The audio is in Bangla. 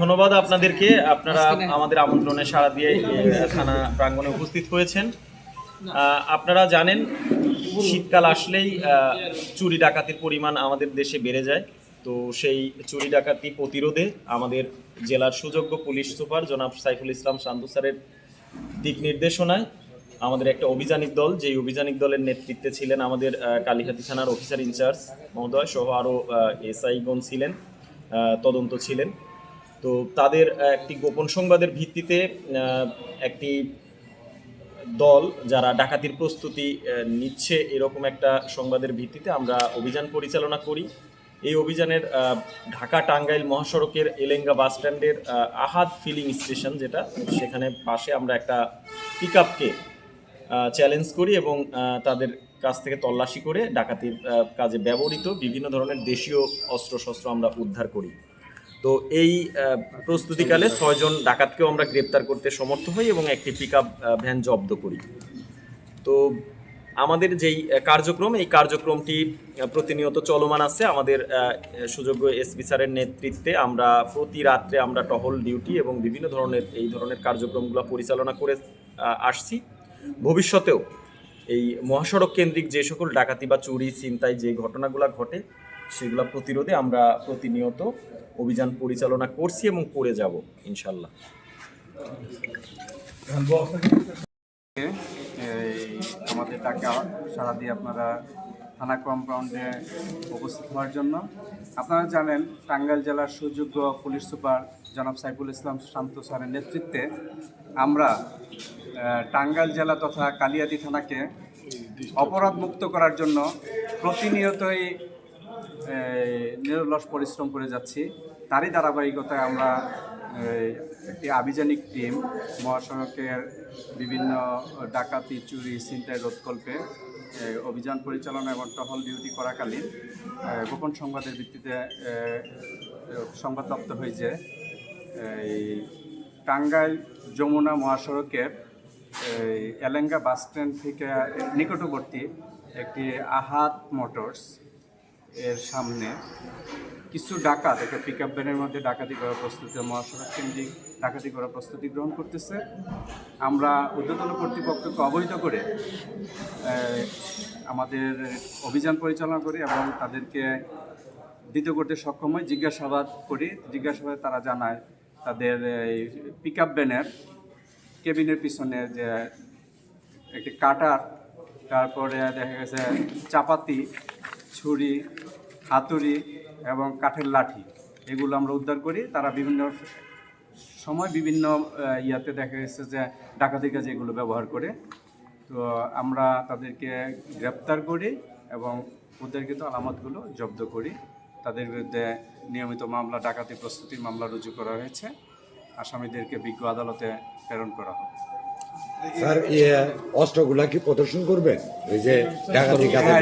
ধন্যবাদ আপনাদেরকে। আপনারা আমাদের আমন্ত্রণে সাড়া দিয়ে থানা প্রাঙ্গণে উপস্থিত হয়েছেন। আপনারা জানেন শীতকাল আসলেই চুরি ডাকাতির পরিমাণ আমাদের দেশে বেড়ে যায়। তো সেই চুরি ডাকাতি প্রতিরোধে আমাদের জেলার সুযোগ্য পুলিশ সুপার জনাব সাইফুল ইসলাম সান্দু স্যারের দিক নির্দেশনায় আমাদের একটা অভিযানিক দল যেই অভিযানিক দলের নেতৃত্বে ছিলেন আমাদের কালীহাতি থানার অফিসার ইনচার্জ মহোদয় সহ আরও এসআইগণ ছিলেন তদন্ত ছিলেন। তো তাদের একটি গোপন সংবাদের ভিত্তিতে একটি দল যারা ডাকাতির প্রস্তুতি নিচ্ছে এরকম একটা সংবাদের ভিত্তিতে আমরা অভিযান পরিচালনা করি। এই অভিযানের ঢাকা টাঙ্গাইল মহাসড়কের এলেঙ্গা বাস স্ট্যান্ডের আহ, আহাদ ফিলিং স্টেশন যেটা সেখানে পাশে আমরা একটা পিক আপকে চ্যালেঞ্জ করি এবং তাদের কাছ থেকে তল্লাশি করে ডাকাতির কাজে ব্যবহৃত বিভিন্ন ধরনের দেশীয় অস্ত্রশস্ত্র আমরা উদ্ধার করি। তো এই প্রস্তুতিকালে ছয়জন ডাকাতকেও আমরা গ্রেপ্তার করতে সমর্থ হই এবং একটি পিক আপ ভ্যান জব্দ করি। তো আমাদের যেই কার্যক্রম, এই কার্যক্রমটি প্রতিনিয়ত চলমান আছে। আমাদের সুযোগ্য এসপি স্যারের নেতৃত্বে আমরা প্রতি রাত্রে আমরা টহল ডিউটি এবং বিভিন্ন ধরনের, এই ধরনের কার্যক্রমগুলো পরিচালনা করে আসছি। ভবিষ্যতেও এই মহাসড়ক কেন্দ্রিক যে সকল ডাকাতি বা চুরি, ছিনতাই যে ঘটনাগুলো ঘটে সেগুলো প্রতিরোধে আমরা প্রতিনিয়ত অভিযান পরিচালনা করছি এবং করে যাব ইনশাল্লাহ আমাদের টাকা সারা দিয়ে আপনারা থানা কম্পাউন্ডে উপস্থিত হওয়ার জন্য। আপনারা জানেন, টাঙ্গাইল জেলার সুযোগ্য পুলিশ সুপার জনাব সাইফুল ইসলাম শান্ত স্যারের নেতৃত্বে আমরা টাঙ্গাইল জেলা তথা কালিয়াদি থানাকে অপরাধ মুক্ত করার জন্য প্রতিনিয়তই নিরলস পরিশ্রম করে যাচ্ছি। তারই ধারাবাহিকতায় আমরা একটি আভিযানিক টিম, মহাসড়কের বিভিন্ন ডাকাতি, চুরি, ছিনতাই, রোধকল্পে অভিযান পরিচালনা এবং টহল ডিউটি করাকালীন গোপন সংবাদের ভিত্তিতে সংবাদপ্রাপ্ত হয় যে, এই টাঙ্গাইল যমুনা মহাসড়কের এলেঙ্গা বাস স্ট্যান্ড থেকে নিকটবর্তী একটি আহাত মোটরস এর সামনে কিছু ডাকাত, একটা পিক আপ ভ্যানের মধ্যে ডাকাতি করার প্রস্তুতি, মহাসড়ক কেন্দ্রিক ডাকাতি করার প্রস্তুতি গ্রহণ করতেছে। আমরা ঊর্ধ্বতন কর্তৃপক্ষকে অবহিত করে আমাদের অভিযান পরিচালনা করি এবং তাদেরকে দ্বিতীয় করতে সক্ষম হয় জিজ্ঞাসাবাদ করি। জিজ্ঞাসাবাদে তারা জানায়, তাদের এই পিক আপ ভ্যানের কেবিনের পিছনে যে একটি কাটার, তারপরে দেখা গেছে চাপাতি ছুরি হাতুড়ি এবং কাঠের লাঠি এগুলো আমরা উদ্ধার করি। তারা বিভিন্ন সময় বিভিন্ন ইয়াতে দেখা গেছে যে ডাকাতির কাজে এগুলো ব্যবহার করে। তো আমরা তাদেরকে গ্রেপ্তার করি এবং উদ্ধারকৃত আলামতগুলো জব্দ করি। তাদের বিরুদ্ধে নিয়মিত মামলা ডাকাতি প্রস্তুতির মামলা রুজু করা হয়েছে। আসামিদেরকে বিজ্ঞ আদালতে প্রেরণ করা হবে স্যার অস্ত্রগুলা কি প্রদর্শন করবেন? ওই যে ডাকাতি কাজে